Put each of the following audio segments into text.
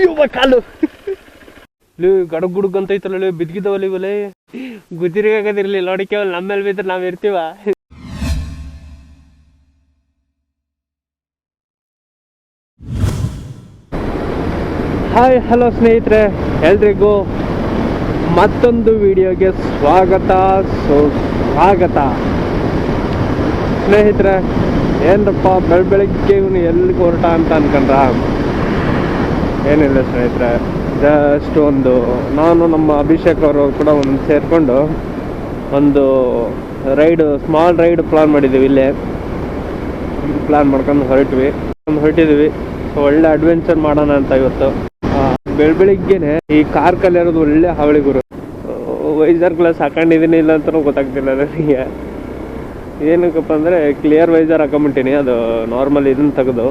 ಅಯ್ಯೋ ಕಾಲು. ಲೇ ಗಡಗ್ ಗುಡುಗ್ ಅಂತ ಐತಲ್ಲ ಬಿದ್ಗಿದವಲ್ಲಿ ಇವಲೆ. ಗುದಿರಿಗೆ ಆಗದಿರ್ಲಿಲ್ಲ ನೋಡಿಕೆ ನಮ್ಮ ಮೇಲೆ ಬಿದ್ರೆ ನಾವ್ ಇರ್ತೀವ. ಹಾಯ್, ಹಲೋ ಸ್ನೇಹಿತರೆ, ಎಲ್ರಿಗೂ ಮತ್ತೊಂದು ವಿಡಿಯೋಗೆ ಸ್ವಾಗತ, ಸೊ, ಸ್ವಾಗತ. ಸ್ನೇಹಿತರೆ ಏನಪ್ಪ ಬೆಳ ಬೆಳಗ್ಗೆ ಇವನು ಎಲ್ಲಿಗೆ ಹೊರಟ ಅಂತ ಅನ್ಕೊಂಡ್ರ? ಏನಿಲ್ಲ ಸ್ನೇಹಿತರೆ ಜಸ್ಟ್ ಒಂದು ನಾನು ನಮ್ಮ ಅಭಿಷೇಕ್ ಅವರು ಕೂಡ ಒಂದು ಸೇರಿಕೊಂಡು ಒಂದು ರೈಡ್ ಸ್ಮಾಲ್ ರೈಡ್ ಪ್ಲಾನ್ ಮಾಡಿದ್ದೀವಿ ಇಲ್ಲೇ. ಪ್ಲಾನ್ ಮಾಡ್ಕೊಂಡು ಹೊರಟ್ವಿ. ಹೊರಟಿದ್ವಿ. ಸೊ ಒಳ್ಳೆ ಅಡ್ವೆಂಚರ್ ಮಾಡೋಣ ಅಂತ ಇವತ್ತು. ಬೆಳ ಬೆಳಿಗ್ಗೆನೆ ಈ ಕಾರ್ ಕಲಿಯೋದು ಒಳ್ಳೆ ಹಾವಳಿ ಗುರು. ವೈಸರ್ ಗ್ಲಾಸ್ ಹಾಕೊಂಡಿದ್ದೀನಿ ಇಲ್ಲ ಅಂತಲೂ ಗೊತ್ತಾಗ್ತಿಲ್ಲ ನನಗೆ. ಏನಕ್ಕಪ್ಪ ಅಂದರೆ ಕ್ಲಿಯರ್ ವೈಸರ್ ಹಾಕೊಂಬಿಟ್ಟಿನಿ. ಅದು ನಾರ್ಮಲ್ ಇದನ್ನು ತೆಗೆದು.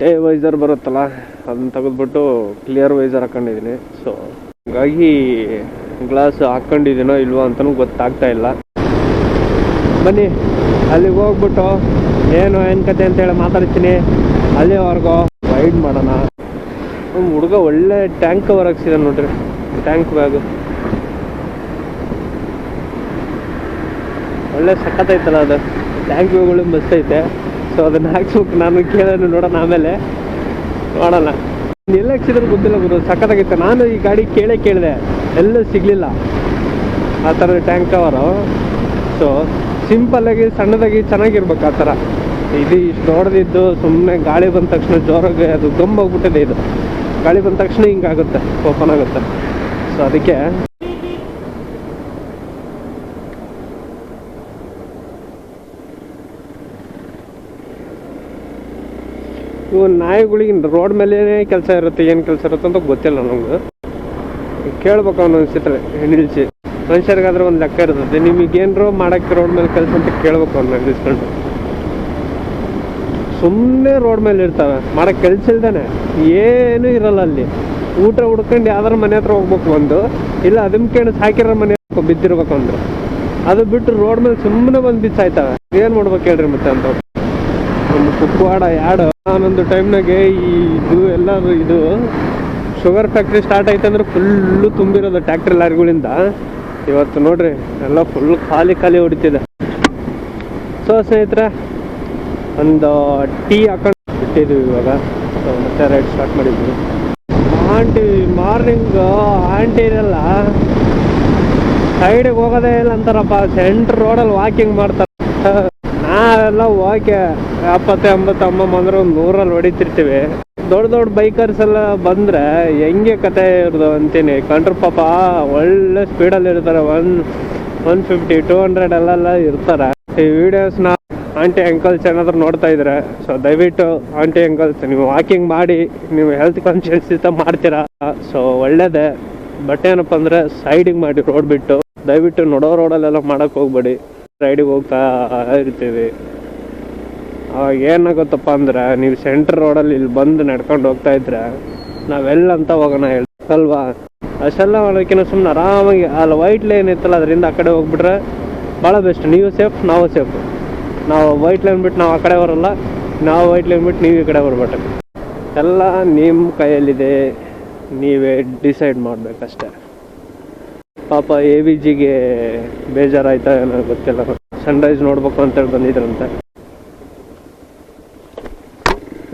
ಡೇ ವೈಸರ್ ಬರುತ್ತಲ್ಲ, ಅದನ್ನ ತೆಗೆದ್ಬಿಟ್ಟು ಕ್ಲಿಯರ್ ವೈಸರ್ ಹಾಕೊಂಡಿದ್ದೀನಿ ಸೊ ಹಾಗಾಗಿ ಗ್ಲಾಸ್ ಹಾಕೊಂಡಿದ್ದೀನೋ ಇಲ್ವೋ ಅಂತಲೂ ಗೊತ್ತಾಗ್ತಾ ಇಲ್ಲ. ಬನ್ನಿ, ಅಲ್ಲಿಗೆ ಹೋಗ್ಬಿಟ್ಟು ಏನು ಏನು ಕತೆ ಅಂತೇಳಿ ಮಾತಾಡ್ತೀನಿ. ಅಲ್ಲಿವರೆಗೂ ರೈಡ್ ಮಾಡೋಣ. ಹುಡುಗ ಒಳ್ಳೆ ಟ್ಯಾಂಕ್ ಕವರ್ ಹಾಕ್ಸಿದ ನೋಡ್ರಿ. ಟ್ಯಾಂಕ್ ಬ್ಯಾಗ್ ಒಳ್ಳೆ ಸಖತ್ತೈತಲ್ಲ ಅದು. ಟ್ಯಾಂಕ್ ಬ್ಯಾಗ್ಗಳು ಮಸ್ತ್ ಐತೆ. ಸೊ ಅದನ್ನ ಹಾಕ್ಸ್ಬೇಕು. ನಾನು ಕೇಳೋಣ ನೋಡೋಣ ಆಮೇಲೆ ನೋಡೋಣ ಎಲ್ಲ ಹಾಕ್ಸಿದ್ರು ಗೊತ್ತಿಲ್ಲ ಗುರು, ಸಖತ್ತಾಗಿತ್ತು. ನಾನು ಈ ಗಾಡಿ ಕೇಳೇ ಕೇಳಿದೆ. ಎಲ್ಲೂ ಸಿಗ್ಲಿಲ್ಲ. ಆ ಥರದ ಟ್ಯಾಂಕ್ ಕವರು. ಸೊ ಸಿಂಪಲ್ ಆಗಿ, ಸಣ್ಣದಾಗಿ ಚೆನ್ನಾಗಿರ್ಬೇಕು ಆ ಥರ. ಇದು ಇಷ್ಟು ದೊಡ್ಡದಿದ್ದು ಸುಮ್ಮನೆ ಗಾಳಿ ಬಂದ ತಕ್ಷಣ ಜೋರಾಗಿ ಅದು ಗಂಬೋಗ್ಬಿಟ್ಟಿದೆ ಇದು. ಗಾಳಿ ಬಂದ ತಕ್ಷಣ ಹಿಂಗಾಗುತ್ತೆ, ಓಪನ್ ಆಗುತ್ತೆ. ಸೊ ಅದಕ್ಕೆ ಇವು ನಾಯಿಗಳಿಗೆ ರೋಡ್ ಮೇಲೆ ಕೆಲಸ ಇರುತ್ತೆ, ಏನು ಕೆಲಸ ಇರುತ್ತೆ ಅಂತ ಗೊತ್ತಿಲ್ಲ ನಮ್ಗೆ. ಕೇಳ್ಬೇಕು ಅವ್ನು ಅನ್ಸಿದ್ರೆ ನಿಲ್ಸಿ. ಮನುಷ್ಯರಿಗಾದ್ರೆ ಒಂದು ಲೆಕ್ಕ ಇರ್ತದೆ. ನಿಮಗೇನರೋ ಮಾಡೋಕ್ಕೆ ರೋಡ್ ಮೇಲೆ ಕೆಲಸ ಅಂತ ಕೇಳ್ಬೇಕು ಅವ್ನ ನಿಲ್ಸ್ಕೊಂಡು. ಸುಮ್ಮನೆ ರೋಡ್ ಮೇಲೆ ಇರ್ತಾವೆ. ಮಾಡಕ್ಕೆ ಕೆಲಸ ಇಲ್ದಾನೆ. ಏನೂ ಇರಲ್ಲ ಅಲ್ಲಿ. ಊಟ ಹುಡ್ಕೊಂಡು ಯಾವ್ದಾರ ಮನೆ ಹತ್ರ ಹೋಗ್ಬೇಕು ಒಂದು. ಇಲ್ಲ ಅದನ್ನ ಸಾಕಿರೋ ಮನೆ ಬಿದ್ದಿರ್ಬೇಕು ಅಂದ್ರೆ. ಅದು ಬಿಟ್ಟು ರೋಡ್ ಮೇಲೆ ಸುಮ್ಮನೆ ಬಂದು ಬಿಚ್ಚಾಯ್ತವೆ ಏನು ಮಾಡ್ಬೇಕು ಹೇಳ್ರಿ ಮತ್ತೆ ಅಂತ. ಒಂದು ಕುಕ್ಕವಾಡ ಯಾಡು. ನಾನೊಂದು ಟೈಮ್ನಾಗೆ ಈ ಇದು ಎಲ್ಲರೂ ಇದು ಶುಗರ್ ಫ್ಯಾಕ್ಟ್ರಿ ಸ್ಟಾರ್ಟ್ ಆಯ್ತು ಅಂದ್ರೆ ಫುಲ್ಲು ತುಂಬಿರೋದು ಟ್ಯಾಕ್ಟ್ರಿ ಲಾರಿಗಳಿಂದ. ಇವತ್ತು ನೋಡ್ರಿ, ಎಲ್ಲ ಫುಲ್ ಖಾಲಿ ಖಾಲಿ ಹೊಡಿತಿದೆ. ಸೊ ಸ್ನೇಹಿತರೆ, ಒಂದು ಟೀ ಹಾಕೊಂಡು ಬಿಟ್ಟಿದ್ವಿ ಇವಾಗ. ಸೊ ಮತ್ತೆ ರೈಡ್ ಸ್ಟಾರ್ಟ್ ಮಾಡಿದ್ವಿ. ಆಂಟಿ ಮಾರ್ನಿಂಗು ಆಂಟಿ ಇರಲ್ಲ ಸೈಡಿಗೆ ಹೋಗೋದೇ ಇಲ್ಲ ಅಂತಾರಪ್ಪ. ಸೆಂಟ್ರ್ ರೋಡಲ್ಲಿ ವಾಕಿಂಗ್ ಮಾಡ್ತಾರೆ. ನಾವೆಲ್ಲ ಓಕೆ. ಎಪ್ಪತ್ತು, ಎಂಬತ್ತು, ಅಮ್ಮ ಅಂದ್ರೆ ಒಂದು ನೂರಲ್ಲಿ ಹೊಡಿತಿರ್ತೀವಿ. ದೊಡ್ಡ ದೊಡ್ಡ ಬೈಕರ್ಸ್ ಎಲ್ಲ ಬಂದ್ರೆ ಹೆಂಗೆ ಕತೆ ಇರೋದು ಅಂತೀನಿ. ಕಂಡ್ರ ಪಾಪ ಒಳ್ಳೆ ಸ್ಪೀಡಲ್ಲಿ ಇರ್ತಾರೆ. One one fifty two hundred ಅಲ್ಲೆಲ್ಲ ಇರ್ತಾರೆ. ಈ ವಿಡಿಯೋಸ್ನ ಆಂಟಿ ಅಂಕಲ್ಸ್ ಏನಾದ್ರು ನೋಡ್ತಾ ಇದ್ರೆ, ಸೊ ದಯವಿಟ್ಟು ಆಂಟಿ ಅಂಕಲ್ಸ್ ನೀವು ವಾಕಿಂಗ್ ಮಾಡಿ, ನೀವು ಹೆಲ್ತ್ ಕಾನ್ಶಿಯಸ್ ಇಂತ ಮಾಡ್ತೀರಾ. ಸೊ ಒಳ್ಳೇದೇ. ಬಟ್ ಏನಪ್ಪ ಅಂದ್ರೆ ಸೈಡಿಗೆ ಮಾಡಿ ರೋಡ್ ಬಿಟ್ಟು, ದಯವಿಟ್ಟು ನೋಡೋ ರೋಡಲ್ಲೆಲ್ಲ ಮಾಡಕ್ ಹೋಗ್ಬೇಡಿ. ರೈಡಿಗೆ ಹೋಗ್ತಾ ಇರ್ತೀವಿ. ಏನಾಗುತ್ತಪ್ಪ ಅಂದ್ರೆ, ನೀವು ಸೆಂಟ್ರ್ ರೋಡಲ್ಲಿ ಇಲ್ಲಿ ಬಂದು ನಡ್ಕೊಂಡು ಹೋಗ್ತಾ ಇದ್ರೆ, ನಾವೆಲ್ಲ ಅಂತ ಹೋಗೋಣ ಹೇಳಿ, ಅಲ್ವಾ? ಅಷ್ಟೆಲ್ಲ ಮಾಡೋಕ್ಕಿಂತ ಸುಮ್ಮನೆ ಆರಾಮಾಗಿ, ಅಲ್ಲಿ ವೈಟ್ ಲೈನ್ ಇತ್ತಲ್ಲ, ಅದರಿಂದ ಆ ಕಡೆ ಹೋಗ್ಬಿಟ್ರೆ ಭಾಳ ಬೆಸ್ಟ್ ನೀವು ಸೇಫ್ ನಾವು ಸೇಫ್ ನಾವು ವೈಟ್ ಲೈನ್ ಬಿಟ್ಟು ನಾವು ಆ ಕಡೆ ಬರಲ್ಲ, ನಾವು ವೈಟ್ ಲೈನ್ ಬಿಟ್ಟು ನೀವು ಈ ಕಡೆ ಬರ್ಬೇಕು ಎಲ್ಲ ನಿಮ್ಮ ಕೈಯಲ್ಲಿದೆ. ನೀವೇ ಡಿಸೈಡ್ ಮಾಡಬೇಕಷ್ಟೆ. ಪಾಪ ಎ ವಿ ಜಿಗೆ ಬೇಜಾರಾಯ್ತಾ ಏನೋ ಗೊತ್ತಿಲ್ಲ. ಸನ್ರೈಸ್ ನೋಡ್ಬೇಕು ಅಂತೇಳಿ ಬಂದಿದ್ರಂತೆ.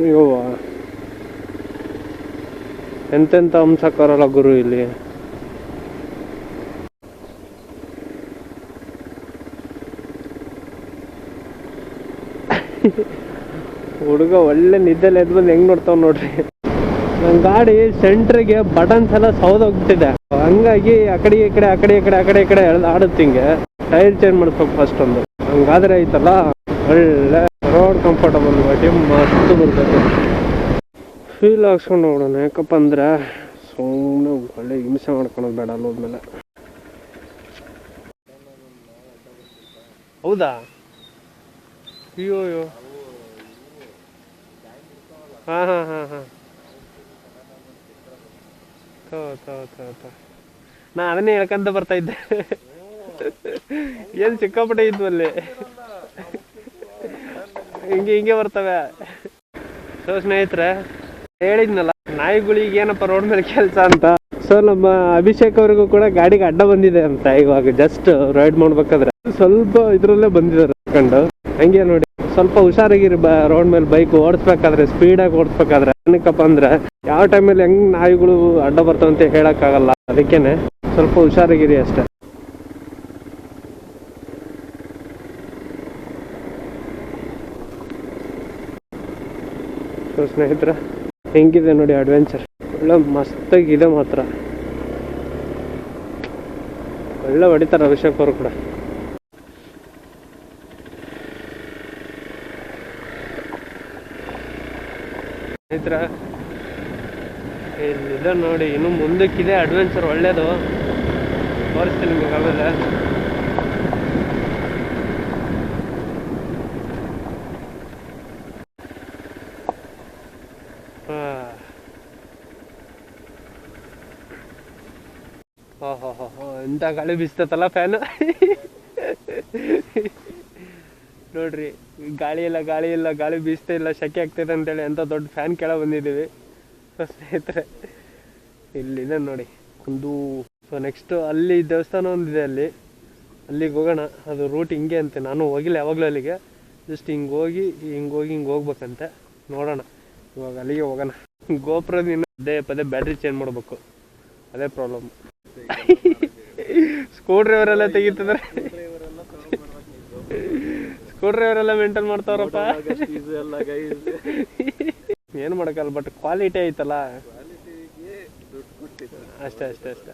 ಅಯ್ಯೋವ ಎಂತೆಂಥ ಅಂಶಕರಲ್ಲ ಗುರು ಇಲ್ಲಿ? ಹುಡುಗ ಒಳ್ಳೆ ನಿದ್ದೆಲ್ಲ ಎದ್ದು ಬಂದು ಹೆಂಗ್ ನೋಡ್ತಾವ್ ನೋಡ್ರಿ. ನನ್ನ ಗಾಡಿ ಸೆಂಟ್ರಿಗೆ ಬಟನ್ಸ್ ಎಲ್ಲ ಸೌದೋಗ್ಬಿಟ್ಟಿದೆ ಹಂಗಾಗಿ ಆ ಕಡೆ, ಈ ಕಡೆ, ಆ ಕಡೆ, ಈ ಕಡೆ, ಆ ಈ ಕಡೆ ಆಡುತ್ತೆ ಹಿಂಗೆ. ಟೈರ್ ಚೇಂಜ್ ಮಾಡಿಸ್ಬೇಕು ಫಸ್ಟ್ ಒಂದು. ಹಂಗಾದ್ರೆ ಐತಲ್ಲ? ಒಳ್ಳೆ ರೋಡ್ ಕಂಫರ್ಟಬಲ್ ಗಾಡಿ ಮಸ್ತ್ ಬರ್ತೈತೆ ಫೀಲ್ ಹಾಕ್ಸ್ಕೊಂಡು ಹೋಗೋಣ ಯಾಕಪ್ಪ ಅಂದ್ರೆ ಸುಮ್ಮನೆ ಒಳ್ಳೆ ಹಿಂಸೆ ಮಾಡ್ಕೊಳೋದು ಬೇಡ ಅಲ್ಲಿ ಹೋದ್ಮೇಲೆ ಹೌದಾ? ಅಯ್ಯೋ ಅಯ್ಯೋ. ಹಾಂ ಹಾಂ ಹಾಂ ಹಾಂ. ತೋ ತೋ ತೋ ನಾ ಅದನ್ನೇ ಹೇಳ್ಕಂತ ಬರ್ತಾ ಇದ್ದೆ. ಏನು ಸಿಕ್ಕಾಪಟ್ಟೆ ಇದ್ವು ಅಲ್ಲಿ ಹಿಂಗೆ ಹಿಂಗೆ ಬರ್ತವೆ. ಸೊ ಸ್ನೇಹಿತರೆ, ಹೇಳಿದ್ನಲ್ಲ, ನಾಯಿಗಳಿಗೆ ಏನಪ್ಪ ರೋಡ್ ಮೇಲೆ ಕೆಲಸ ಅಂತ? ಸೊ ನಮ್ಮ ಅಭಿಷೇಕ್ ಅವ್ರಿಗೂ ಕೂಡ ಗಾಡಿಗೆ ಅಡ್ಡ ಬಂದಿದೆ ಅಂತ ಇವಾಗ ಜಸ್ಟ್ ರೈಡ್ ಮಾಡ್ಬೇಕಾದ್ರೆ. ಸ್ವಲ್ಪ ಇದ್ರಲ್ಲೇ ಬಂದಿದ್ದಾರೆ ಕಂಡು. ಹಂಗೆ ನೋಡಿ, ಸ್ವಲ್ಪ ಹುಷಾರಾಗಿರಿ ಬ ರೋಡ್ ಮೇಲೆ ಬೈಕ್ ಓಡಿಸ್ಬೇಕಾದ್ರೆ ಸ್ಪೀಡಾಗಿ ಓಡಿಸ್ಬೇಕಾದ್ರೆ. ಏನಕ್ಕಪ್ಪ ಅಂದ್ರೆ, ಯಾವ ಟೈಮಲ್ಲಿ ಹೆಂಗ್ ನಾಯಿಗಳು ಅಡ್ಡ ಬರ್ತಾವಂತ ಹೇಳಕ್ಕಾಗಲ್ಲ. ಅದಕ್ಕೇನೆ ಸ್ವಲ್ಪ ಹುಷಾರಾಗಿರಿ ಅಷ್ಟೇ. ಸೊ ಸ್ನೇಹಿತರ. ಹೆಂಗಿದೆ ನೋಡಿ ಅಡ್ವೆಂಚರ್ ಒಳ್ಳೆ ಮಸ್ತಾಗಿದೆ ಮಾತ್ರ. ಒಳ್ಳೆ ಹೊಡಿತಾರೆ ಅಭಿಷೇಕ್ ಅವರು ಕೂಡ. ಸ್ನೇಹಿತರ ಇದೆ ನೋಡಿ, ಇನ್ನು ಮುಂದಕ್ಕಿದೆ ಅಡ್ವೆಂಚರ್ ಒಳ್ಳೇದು. ತೋರಿಸ್ತೀನಿ ನಿಮಗೆ ಆಮೇಲೆ. ಎಂತ ಗಾಳಿ ಬೀಸ್ತತಲ್ಲ ಫ್ಯಾನು ನೋಡ್ರಿ ಗಾಳಿ ಇಲ್ಲ ಗಾಳಿ ಇಲ್ಲ, ಗಾಳಿ ಬೀಸ್ತಾ ಇಲ್ಲ, ಶೆಕೆ ಆಗ್ತೈತೆ ಅಂತೇಳಿ ಎಂಥ ದೊಡ್ಡ ಫ್ಯಾನ್ ಕೆಳ ಬಂದಿದ್ದೀವಿ. ಸೊ, ಸ್ನೇಹಿತರೆ, ಇಲ್ಲಿದೆ ನೋಡಿ. ಒಂದು, ಸೊ ನೆಕ್ಸ್ಟು ಅಲ್ಲಿ ದೇವಸ್ಥಾನ ಒಂದಿದೆ ಅಲ್ಲಿ. ಅಲ್ಲಿಗೆ ಹೋಗೋಣ. ಅದು ರೂಟ್ ಹಿಂಗೆ ಅಂತೆ. ನಾನು ಹೋಗಿಲ್ಲ ಯಾವಾಗಲೂ ಅಲ್ಲಿಗೆ. ಜಸ್ಟ್ ಹಿಂಗೆ ಹೋಗಿ ಹಿಂಗೆ ಹೋಗಿ, ಹಿಂಗೆ ಹೋಗ್ಬೇಕಂತೆ. ನೋಡೋಣ. ಇವಾಗ ಅಲ್ಲಿಗೆ ಹೋಗೋಣ. ಗೋಪುರದಿಂದ ಅದೇ ಪದೇ ಬ್ಯಾಟ್ರಿ ಚೇಂಜ್ ಮಾಡಬೇಕು. ಅದೇ ಪ್ರಾಬ್ಲಮ್ ಸ್ಕ್ರೂ ಡ್ರೈವರ್ ಎಲ್ಲ ತೆಗಿತಂದ್ರೆ? ಸ್ಕೂ ಡ್ರೈವರ್ ಎಲ್ಲ ಮೇಂಟೈನ್ ಮಾಡ್ತಾವ್ರಪ್ಪ. ಏನು ಮಾಡಕಲ್ ಬಟ್ ಕ್ವಾಲಿಟಿ ಐತಲ್ಲ. ಅಷ್ಟೇ ಅಷ್ಟೇ ಅಷ್ಟೇ.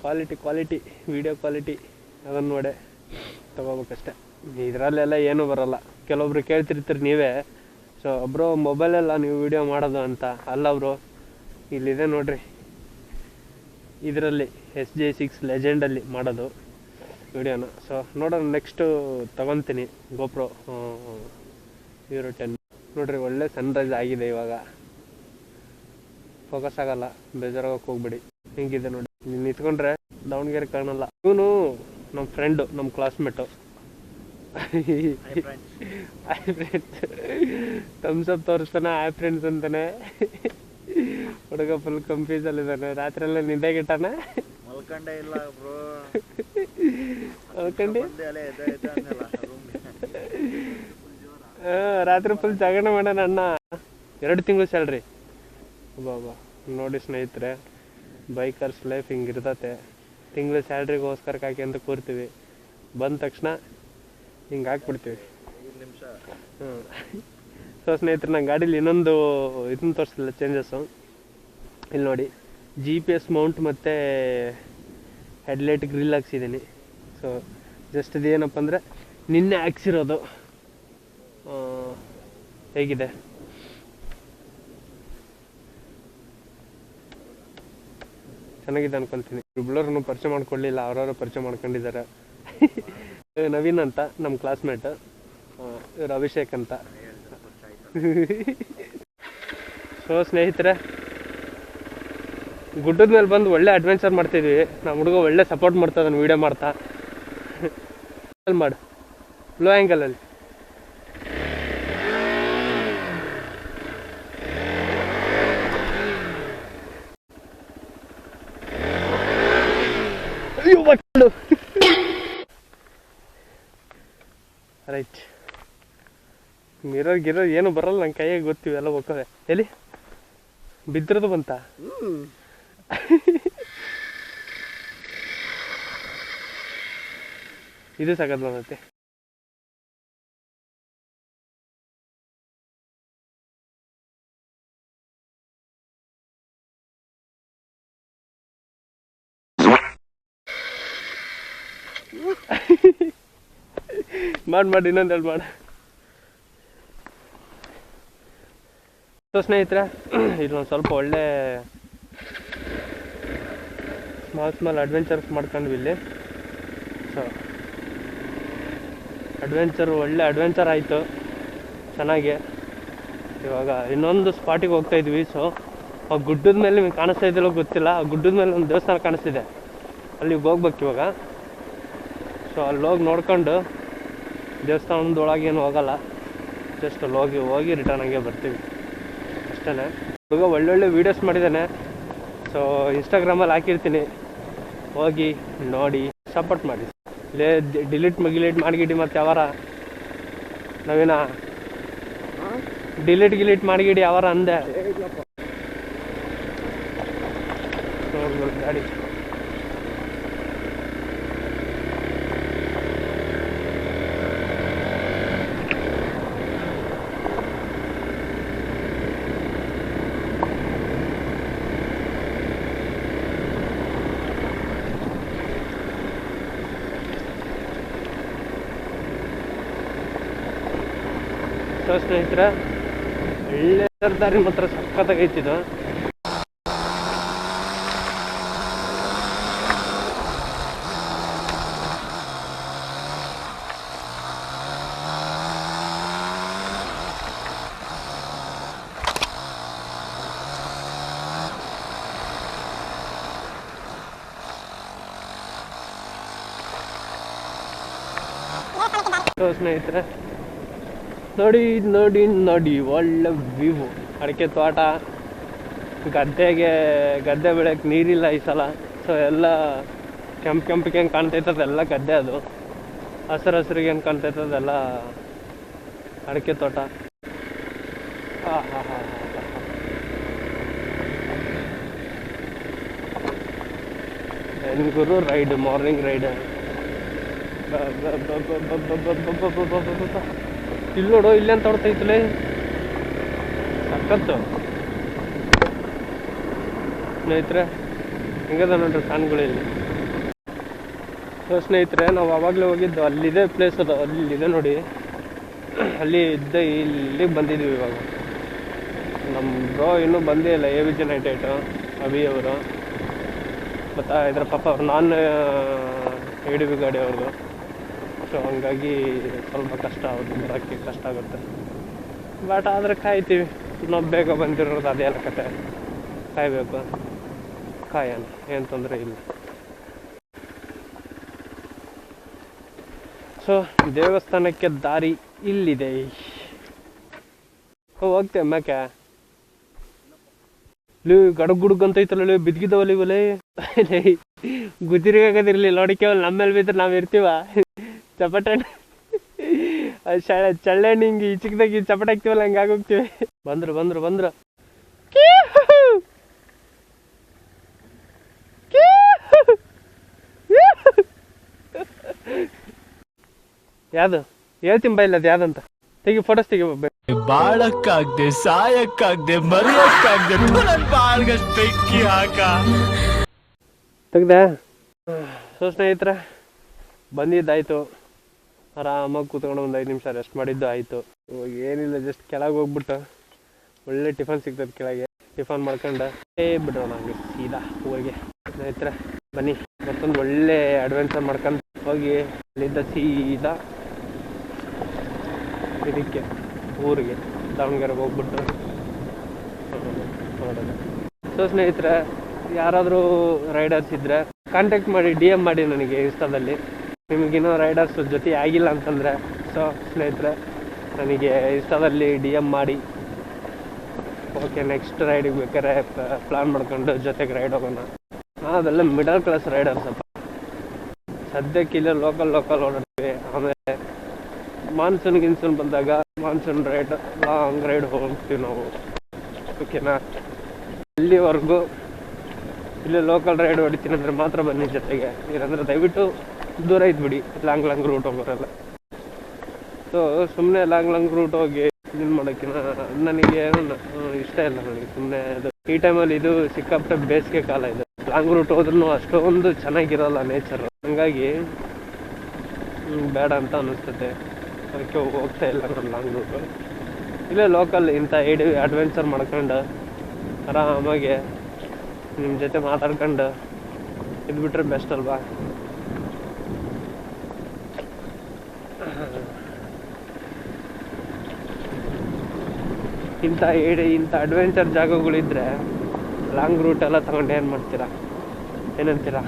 ಕ್ವಾಲಿಟಿ ಕ್ವಾಲಿಟಿ ವಿಡಿಯೋ ಕ್ವಾಲಿಟಿ ಅದನ್ನು ನೋಡೆ ತಗೋಬೇಕಷ್ಟೆ. ಇದರಲ್ಲೆಲ್ಲ ಏನೂ ಬರಲ್ಲ. ಕೆಲವೊಬ್ರು ಕೇಳ್ತಿರ್ತೀರಿ ನೀವೇ. ಸೊ ಬ್ರೋ ಮೊಬೈಲೆಲ್ಲ ನೀವು ವಿಡಿಯೋ ಮಾಡೋದು ಅಂತ. ಅಲ್ಲ ಬ್ರೋ ಇಲ್ಲಿದೆ ನೋಡ್ರಿ. ಇದರಲ್ಲಿ ಎಸ್ ಜೆ ಸಿಕ್ಸ್ ಲೆಜೆಂಡಲ್ಲಿ ಮಾಡೋದು ವಿಡಿಯೋನ ಸೊ ನೋಡೋಣ ನೆಕ್ಸ್ಟು ತೊಗೊತೀನಿ ಗೋಪ್ರೋ ಹೀರೋ ಟೆನ್ ನೋಡ್ರಿ ಒಳ್ಳೆ ಸನ್ರೈಸ್ ಆಗಿದೆ ಇವಾಗ. ಫೋಕಸ್ ಆಗಲ್ಲ ಬೇಜಾರಾಗಕ್ಕೆ ಹೋಗ್ಬೇಡಿ. ಹಿಂಗಿದೆ ನೋಡಿ. ನೀನು ನಿಂತ್ಕೊಂಡ್ರೆ ದಾವಣಗೆರೆ ಕಾಣಲ್ಲ. ಇವನು ನಮ್ಮ ಫ್ರೆಂಡು ನಮ್ಮ ಕ್ಲಾಸ್ಮೇಟು ಥಮ್ಸ್ ಅಪ್ ತೋರಿಸ್ತಾನೆ ಆಯ್ ಫ್ರೆಂಡ್ಸ್ ಅಂತಾನೆ. ಹುಡುಗ ಫುಲ್ ಕನ್ಫ್ಯೂಸ್ ಅಲ್ಲಿದ್ದಾನೆ ರಾತ್ರಿ ಎಲ್ಲ ನಿದ್ದೆಗಿಟ್ಟಾನ? ಮಲ್ಕಂಡೆ ಇಲ್ಲ ಬ್ರೋ. ರಾತ್ರಿ ಫುಲ್ ಜಾಗರಣ ಮಾಡೋಣ ಅಣ್ಣ. ಎರಡು ತಿಂಗಳು ಸ್ಯಾಲ್ರಿ ಬಾಬಾ ನೋಡಿ ಸ್ನೇಹಿತರೆ ಬೈಕರ್ಸ್ ಲೈಫ್ ಹಿಂಗೆ ಇರ್ತತೆ. ತಿಂಗಳು ಸ್ಯಾಲ್ರಿಗೋಸ್ಕರ ಕಾಕಿ ಅಂತ ಕೂರ್ತೀವಿ. ಬಂದ ತಕ್ಷಣ ಹಿಂಗೆ ಹಾಕ್ಬಿಡ್ತೀವಿ. ಹ್ಞೂ ಸೊ ಸ್ನೇಹಿತರೆ ನಾನು ಗಾಡೀಲಿ ಇನ್ನೊಂದು ಇದನ್ನ ತೋರಿಸ್ತಿಲ್ಲ ಚೇಂಜಸ್ಸು ಇಲ್ಲಿ ನೋಡಿ. ಜಿ ಪಿ ಎಸ್ ಮೌಂಟ್ ಮತ್ತು ಹೆಡ್ಲೈಟ್ ಗ್ರಿಲ್ ಹಾಕ್ಸಿದ್ದೀನಿ. ಸೊ ಜಸ್ಟ್ ಇದೇನಪ್ಪ ಅಂದರೆ ನಿನ್ನೆ ಹಾಕ್ಸಿರೋದು. ಹೇಗಿದೆ? ಚೆನ್ನಾಗಿದೆ ಅನ್ಕೊಂತೀನಿ. ಇಬ್ಬಳವ್ರನ್ನು ಪರಿಚಯ ಮಾಡ್ಕೊಳ್ಳಿಲ್ಲ ಅವ್ರವ್ರ ಪರಿಚಯ ಮಾಡ್ಕೊಂಡಿದ್ದಾರೆ. ನವೀನ್ ಅಂತ ನಮ್ಮ ಕ್ಲಾಸ್ಮೇಟ್ ಇವ್ರು ಅಭಿಷೇಕ್ ಅಂತ. ಸೊ ಸ್ನೇಹಿತರೆ ಗುಡ್ಡದ ಮೇಲೆ ಬಂದು ಒಳ್ಳೆ ಅಡ್ವೆಂಚರ್ ಮಾಡ್ತಿದ್ವಿ. ನಮ್ಮ ಹುಡುಗ ಒಳ್ಳೆ ಸಪೋರ್ಟ್ ಮಾಡ್ತಾ ನಾನು ವೀಡಿಯೋ ಮಾಡ್ತಾ. ಮಾಡು. ಲೋ ಆ್ಯಂಗಲಲ್ಲಿ ರೈಟ್ ಮಿರರ್ ಗಿರರ್ ಏನು ಬರಲ್ಲ ನನ್ನ ಕೈಯಾಗ ಗೊತ್ತಿವೆಲ್ಲ ಹೋಗ್ತವೆ ಎಲ್ಲಿ? ಬಿದ್ದಿರೋದು ಬಂತ? ಇದು ಸಗದ್ ಬಂದೈತೆ. ಮಾಡ್ ಮಾಡಿ ಇನ್ನೊಂದೆರಡು ಮಾಡ. ಸೊ ಸ್ನೇಹಿತರೆ ಇಲ್ಲೊಂದು ಸ್ವಲ್ಪ ಒಳ್ಳೆ ಸ್ಮಾಲ್ ಸ್ಮಾಲ್ ಅಡ್ವೆಂಚರ್ಸ್ ಮಾಡ್ಕೊಂಡ್ವಿ ಇಲ್ಲಿ. ಸೊ ಅಡ್ವೆಂಚರ್ ಒಳ್ಳೆ ಅಡ್ವೆಂಚರ್ ಆಯಿತು. ಚೆನ್ನಾಗಿ. ಇವಾಗ ಇನ್ನೊಂದು ಸ್ಪಾಟಿಗೆ ಹೋಗ್ತಾ ಇದ್ವಿ. ಸೊ ಆ ಗುಡ್ಡದ ಮೇಲೆ ನಿಮಗೆ ಕಾಣಿಸ್ತಾ ಇದೆಯಲ್ಲೋ ಗೊತ್ತಿಲ್ಲ. ಆ ಗುಡ್ಡದ ಮೇಲೆ ಒಂದು ದೇವಸ್ಥಾನ ಕಾಣಿಸ್ತಿದೆ. ಅಲ್ಲಿಗೆ ಹೋಗ್ಬೇಕು ಇವಾಗ. ಸೊ ಅಲ್ಲಿ ಹೋಗಿ ನೋಡ್ಕೊಂಡು ದೇವಸ್ಥಾನದೊಳಗೇನು ಒಳಗೆ ಏನು ಹೋಗಲ್ಲ. ಜಸ್ಟ್ ಅಲ್ಲಿ ಹೋಗಿ ಹೋಗಿ ರಿಟರ್ನ್ ಹಂಗೆ ಬರ್ತೀವಿ. ಅಷ್ಟೇ ಇವಾಗ ಒಳ್ಳೊಳ್ಳೆ ವೀಡಿಯೋಸ್ ಮಾಡಿದ್ದಾನೆ ಸೊ ಇನ್ಸ್ಟಾಗ್ರಾಮಲ್ಲಿ ಹಾಕಿರ್ತೀನಿ. ಹೋಗಿ ನೋಡಿ ಸಪೋರ್ಟ್ ಮಾಡಿ. ಲೇ ಡಿಲೀಟ್ ಗಿಲೀಟ್ ಮಾಡಿಗಿಡಿ ಮತ್ತೆ ಯಾವಾರ? ನವೀನ? ಡಿಲೀಟ್ ಗಿಲೀಟ್ ಮಾಡಿಗಿಡಿ ಯಾವಾರ ಅಂದೆ? ಗಾಡಿ. ಸೊ ಸ್ನೇಹಿತರೆ ಒಳ್ಳೆ ದಾರಿ ಮಾತ್ರ ಸಖತ್ತಾಗೈತಿದು ಸ್ನೇಹಿತರೆ ನೋಡಿ ನೋಡಿ ನೋಡಿ ಒಳ್ಳೆ ವ್ಯೂ ಅಡಿಕೆ ತೋಟ ಗದ್ದೆಗೆ ಗದ್ದೆ ಬೆಳೆಯಕ್ಕೆ ನೀರಿಲ್ಲ ಈ ಸಲ ಸೊ ಎಲ್ಲ ಕೆಂಪು ಕೆಂಪಿಗೆ ಹೆಂಗೆ ಕಾಣ್ತೈತದ ಎಲ್ಲ ಗದ್ದೆ ಅದು ಹಸಿರು ಹಸಿರಿಗೆ ಹೆಂಗೆ ಕಾಣ್ತೈತದೆಲ್ಲ ಅಡಿಕೆ ತೋಟ ಹಾಂ ಹಾಂ ಹಾಂ ಗುರು ರೈಡ್ ಮಾರ್ನಿಂಗ್ ರೈಡ್ ಇಲ್ಲಿ ನೋಡು ಇಲ್ಲೇನು ಅಂತ ಸಕ್ಕತ್ತು ಸ್ನೇಹಿತರೆ, ಹೆಂಗದ ನೋಡ್ರಿ ಫ್ಯಾನ್ಗಳು ಇಲ್ಲಿ? ಸೊ, ಸ್ನೇಹಿತರೆ, ನಾವು ಆವಾಗಲೇ ಹೋಗಿದ್ದು, ಅಲ್ಲಿದೆ ಪ್ಲೇಸ್ ಅದು, ಅಲ್ಲಿದೆ ನೋಡಿ. ಅಲ್ಲಿ ಇದ್ದ ಇಲ್ಲಿ ಬಂದಿದ್ದೀವಿ ಇವಾಗ. ನಮ್ಮ ಬ್ರೋ ಇನ್ನೂ ಬಂದೇ ಇಲ್ಲ ಎ ವಿ ಜಿ ನೈಟ್ ಏಟು ಅಭಿ ಅವರು. ಮತ್ತು ಇದರ ಪಾಪ ಅವ್ರು ನಾನ್ ಎ ಡಿ ಬಿ ಗಾಡಿ ಅವ್ರದ್ದು. ಸೊ ಹಂಗಾಗಿ ಸ್ವಲ್ಪ ಕಷ್ಟ ಅವ್ರದ್ದು ಬರೋಕ್ಕೆ ಕಷ್ಟ ಆಗುತ್ತೆ. ಬಟ್ ಆದರೆ ಕಾಯ್ತೀವಿ. ನಾವು ಬೇಗ ಬಂದಿರೋದು ಅದೇ ಕತೆ. ಕಾಯಬೇಕು. ಕಾಯೋಣ, ಏನು ತೊಂದರೆ ಇಲ್ಲ. ಸೊ ದೇವಸ್ಥಾನಕ್ಕೆ ದಾರಿ ಇಲ್ಲಿದೆ. ಹೋಗ್ತೇವೆ ಮ್ಯಾಕೆ ಲೀ ಗಡಗ್ ಗುಡುಗ್ ಅಂತ ಐತಲ್ಲ ಲೇ ಬಿದ್ಗಿದ್ದವಲ್ಲ ಇವಲೇ ನೋಡಿಕೇವಲ್ಲ ನಮ್ಮ ಮೇಲೆ ಬಿದ್ರೆ ನಾವ್ ಇರ್ತೀವ? ಚಪಟ ಚಳ್ಳೆ ಹಿಂಗೆ ಈ ಚಿಕ್ಕದಾಗಿ ಚಪಟ ಹಾಕ್ತಿವಲ್ಲ ಹಂಗೆ ಆಗೋಗ್ತೀವಿ. ಬಂದ್ರು ಬಂದ್ರು ಬಂದ್ರು. ಯಾವ್ದು? ಹೇಳ್ತೀನಿ ಬೈಲ್ ಅದು ಯಾವ್ದಂತ. ತೆಗಿ ಫೋಟೋಸ್ ತೆಗಿ. ಬಾಳಕ್ಕಾಗ್ದೆ ಸಾಯಕ್ಕಾಗ್ದೆ ಮರೆಯಕ್ಕಾಗ್ದೆ ಬೆಕ್ಕಿ ಬಾಳ್ಗಷ್ಟ್ ಹಾಕ. ತೆಗ್ದ. ಸೊ ಸ್ನೇಹಿತರ ಬಂದಿದ್ದಾಯ್ತು. ಆರಾಮಾಗಿ ಕೂತ್ಕೊಂಡು ಒಂದು ಐದು ನಿಮಿಷ ರೆಸ್ಟ್ ಮಾಡಿದ್ದು ಆಯಿತು. ಇವಾಗ ಏನಿಲ್ಲ ಜಸ್ಟ್ ಕೆಳಗೆ ಹೋಗ್ಬಿಟ್ಟು ಒಳ್ಳೆ ಟಿಫನ್ ಸಿಗ್ತದೆ ಕೆಳಗೆ. ಟಿಫನ್ ಮಾಡ್ಕೊಂಡು ಏ ಬಿಡೋಣ ಹಂಗೆ ಸೀದಾ ಹೋಗಿ ಸ್ನೇಹಿತರೆ, ಬನ್ನಿ. ಮತ್ತೊಂದು ಒಳ್ಳೆ ಅಡ್ವೆಂಚರ್ ಮಾಡ್ಕೊಂಡು ಹೋಗಿ ಅಲ್ಲಿದ್ದ ಸೀದಾ ಇದಕ್ಕೆ ಊರಿಗೆ, ದಾವಣಗೆರೆಗೆ ಹೋಗ್ಬಿಟ್ಟು ನೋಡೋದು ಸೊ ಸ್ನೇಹಿತರೆ, ಯಾರಾದರೂ ರೈಡರ್ಸ್ ಇದ್ದರೆ ಕಾಂಟ್ಯಾಕ್ಟ್ ಮಾಡಿ ಡಿ ಎಂ ಮಾಡಿ ನನಗೆ ಇನ್ಸ್ಟಾದಲ್ಲಿ ನಿಮಗಿನ್ನೂ ರೈಡರ್ಸ್ ಜೊತೆ ಆಗಿಲ್ಲ ಅಂತಂದರೆ ಸೊ ಸ್ನೇಹಿತರೆ, ನನಗೆ ಇನ್ಸ್ಟಾದಲ್ಲಿ ಡಿ ಎಂ ಮಾಡಿ. ಓಕೆ ನೆಕ್ಸ್ಟ್ ರೈಡಿಗೆ ಬೇಕಾದ್ರೆ ಪ್ಲಾನ್ ಮಾಡ್ಕೊಂಡು ಜೊತೆಗೆ ರೈಡ್ ಹೋಗೋಣ. ಅದೆಲ್ಲ ಮಿಡಲ್ ಕ್ಲಾಸ್ ರೈಡರ್ಸ್ ಅಪ್ಪ. ಸದ್ಯಕ್ಕೆ ಇಲ್ಲೇ ಲೋಕಲ್ ಲೋಕಲ್ ಓಡಾಡ್ತೀವಿ. ಆಮೇಲೆ ಮಾನ್ಸೂನ್ ಗಿನ್ಸೂನ್ ಬಂದಾಗ ಮಾನ್ಸೂನ್ ರೈಡ್ ಲಾಂಗ್ ರೈಡ್ ಹೋಗ್ತೀವಿ ನಾವು. ಓಕೆನಾ ಇಲ್ಲಿವರೆಗೂ ಇಲ್ಲೇ ಲೋಕಲ್ ರೈಡ್ ಹೊಡಿತೀನಿ ಅಂದರೆ ಮಾತ್ರ ಬನ್ನಿ ಜೊತೆಗೆ. ಇಲ್ಲಂದ್ರೆ ದಯವಿಟ್ಟು ದೂರ ಇದ್ಬಿಡಿ ಲಾಂಗ್ ಲಾಂಗ್ ರೂಟ್ ಹೋಗೋರೆಲ್ಲ ಸೊ ಸುಮ್ಮನೆ ಲಾಂಗ್ ಲಾಂಗ್ ರೂಟ್ ಹೋಗಿ ಇದು ಮಾಡೋಕ್ಕಿಂತ ನನಗೆ ಇಷ್ಟ ಇಲ್ಲ ನನಗೆ ಸುಮ್ಮನೆ ಅದು. ಈ ಟೈಮಲ್ಲಿ ಇದು ಸಿಕ್ಕಾಪಟ್ಟೆ ಬೇಸಿಗೆ ಕಾಲ ಇದು. ಲಾಂಗ್ ರೂಟ್ ಹೋದ್ರೂ ಅಷ್ಟೊಂದು ಚೆನ್ನಾಗಿರಲ್ಲ ನೇಚರ್ ಹಂಗಾಗಿ ಬೇಡ ಅಂತ ಅನಿಸ್ತದೆ ಅದಕ್ಕೆ ಹೋಗ್ತಾ ಇಲ್ಲ ನಾನು ಲಾಂಗ್ ರೂಟು ಇಲ್ಲೇ ಲೋಕಲ್ ಇಂಥ ಏಡಿ ಅಡ್ವೆಂಚರ್ ಮಾಡ್ಕೊಂಡು ಆರಾಮಾಗಿ ನಿಮ್ಮ ಜೊತೆ ಮಾತಾಡ್ಕೊಂಡು ಇದು ಬಿಟ್ಟರೆ ಬೆಸ್ಟ್ ಅಲ್ವಾ? ಇಂಥ ಏಡಿ ಇಂಥ ಅಡ್ವೆಂಚರ್ ಜಾಗಗಳಿದ್ರೆ ಲಾಂಗ್ ರೂಟ್ ಎಲ್ಲ ತಗೊಂಡು ಏನು ಮಾಡ್ತೀರಾ? ಏನಂತೀರಾ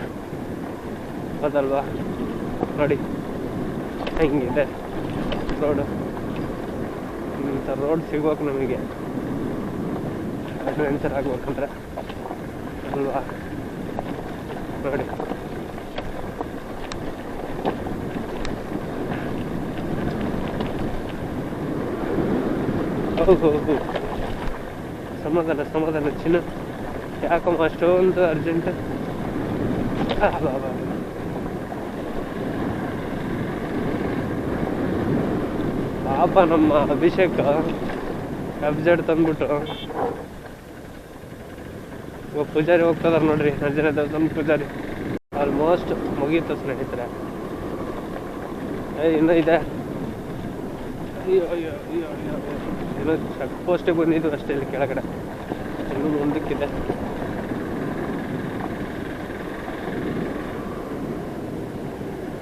ಹೌದಲ್ವಾ ನೋಡಿ. ಹೆಂಗಿದೆ? ರೋಡು ಇಂಥ ರೋಡ್ ಸಿಗ್ಬೇಕು ನಮಗೆ. ಅಡ್ವೆಂಚರ್ ಆಗ್ಬೇಕಂದ್ರೆ. ಅಲ್ವಾ? ನೋಡಿ. ಸಮಾಧಾನ ಸಮಾಧಾನ ಚಿನ್ನ. ಯಾಕಮ್ಮ, ಅಷ್ಟೊಂದು ಅರ್ಜೆಂಟ್ ಪಾಪ ನಮ್ಮ ಅಭಿಷೇಕ. ಅಬ್ಜೆಡ್ ತಂದ್ಬಿಟ್ಟು ಇವಾಗ ಪೂಜಾರಿ ಹೋಗ್ತದಾರ ನೋಡ್ರಿ ಅಂಜನೇ ದೇವಸ್ಥಾನ ಪೂಜಾರಿ. ಆಲ್ಮೋಸ್ಟ್ ಮುಗೀತು ಸ್ನೇಹಿತರೆ. ಇನ್ನೂ ಇದೆ. ಅಯ್ಯೋ ಅಯ್ಯೋ ಅಯ್ಯೋ ಚೆಕ್ ಪೋಸ್ಟಿಗೆ ಬಂದಿದ್ದು ಅಷ್ಟೇ ಇಲ್ಲಿ ಕೆಳಗಡೆ. ಇನ್ನೂ ಮುಂದಕ್ಕಿದೆ.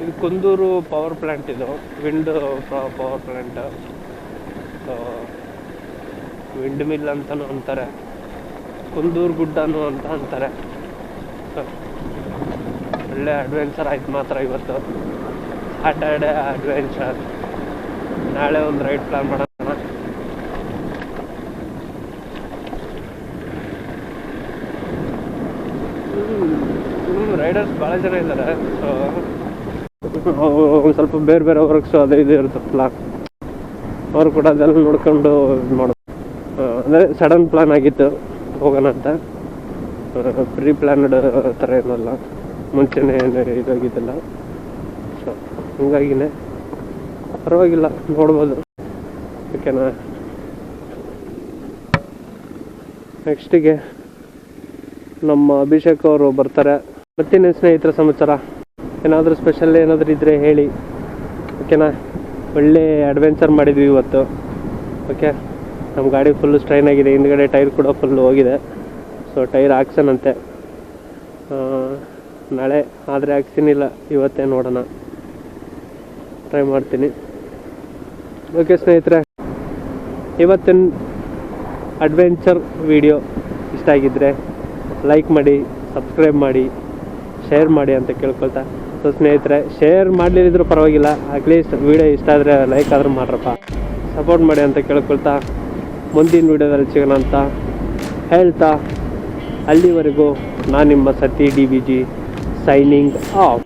ಇದು ಕುಂದೂರು ಪವರ್ ಪ್ಲಾಂಟ್ ಇದು. Wind power plant wind mill ಅಂತಲೂ ಅಂತಾರೆ. ಕುಂದೂರು ಗುಡ್ಡನು ಅಂತ ಅಂತಾರೆ. ಒಳ್ಳೆ ಅಡ್ವೆಂಚರ್ ಆಯ್ತು ಮಾತ್ರ ಇವತ್ತು. ಸಾಟರ್ಡೆ ಅಡ್ವೆಂಚರ್ ನಾಳೆ ಒಂದು ರೈಡ್ ಪ್ಲಾನ್ ಮಾಡೋಣ. ರೈಡರ್ಸ್ ಭಾಳ ಜನ ಇದ್ದಾರೆ ಸೊ ಸ್ವಲ್ಪ ಬೇರೆ ಬೇರೆ ವರ್ಕ್ಸು ಅದೇ ಇದು ಇರುತ್ತೆ ಪ್ಲಾನ್ ಅವ್ರು ಕೂಡ ಅದೆಲ್ಲ ನೋಡ್ಕೊಂಡು ಇದು ಮಾಡೋದು. ಅಂದರೆ ಸಡನ್ ಪ್ಲಾನ್ ಆಗಿತ್ತು, ಹೋಗೋಣ ಅಂತ. ಪ್ರೀ ಪ್ಲ್ಯಾನ್ಡ್ ಥರ ಏನಲ್ಲ ಮುಂಚೆನೇ ಇದಾಗಿದ್ದಿಲ್ಲ. ಸೊ ಹಂಗಾಗಿನೇ. ಪರವಾಗಿಲ್ಲ, ನೋಡ್ಬೋದು. ಓಕೆನಾ ನೆಕ್ಸ್ಟಿಗೆ ನಮ್ಮ ಅಭಿಷೇಕ್ ಅವರು ಬರ್ತಾರೆ. ಮತ್ತಿನ್ನ ಸ್ನೇಹಿತರ ಸಮಾಚಾರ? ಏನಾದರೂ ಸ್ಪೆಷಲ್ ಏನಾದರೂ ಇದ್ದರೆ ಹೇಳಿ. ಓಕೆನಾ ಒಳ್ಳೆ ಅಡ್ವೆಂಚರ್ ಮಾಡಿದ್ವಿ ಇವತ್ತು. ಓಕೆ ನಮ್ಮ ಗಾಡಿ ಫುಲ್ಲು ಸ್ಟ್ರೈನ್ ಆಗಿದೆ. ಹಿಂದ್ಗಡೆ ಟೈರ್ ಕೂಡ ಫುಲ್ಲು ಹೋಗಿದೆ. ಸೊ ಟೈರ್ ಹಾಕ್ಸನಂತೆ. ನಾಳೆ ಆದರೆ ಹಾಕ್ಸಿನಿಲ್ಲ. ಇವತ್ತೇ ನೋಡೋಣ. ಟ್ರೈ ಮಾಡ್ತೀನಿ. ಓಕೆ ಸ್ನೇಹಿತರೆ, ಇವತ್ತಿನ ಅಡ್ವೆಂಚರ್ ವಿಡಿಯೋ ಇಷ್ಟ ಆಗಿದ್ದರೆ ಲೈಕ್ ಮಾಡಿ ಸಬ್ಸ್ಕ್ರೈಬ್ ಮಾಡಿ ಶೇರ್ ಮಾಡಿ ಅಂತ ಕೇಳ್ಕೊಳ್ತಾ. ಸೊ ಸ್ನೇಹಿತರೆ ಶೇರ್ ಮಾಡಲಿಲ್ಲದ್ರೂ ಪರವಾಗಿಲ್ಲ ಅಟ್ಲೀಸ್ಟ್ ವಿಡಿಯೋ ಇಷ್ಟ ಆದರೆ ಲೈಕ್ ಆದರೂ ಮಾಡ್ರಪ್ಪ. ಸಪೋರ್ಟ್ ಮಾಡಿ ಅಂತ ಕೇಳ್ಕೊಳ್ತಾ ಮುಂದಿನ ವಿಡಿಯೋದಲ್ಲಿ ಸಿಗೋಣ ಅಂತ ಹೇಳ್ತಾ. ಅಲ್ಲಿವರೆಗೂ ನಾನು ನಿಮ್ಮ ಸತಿ D B G signing off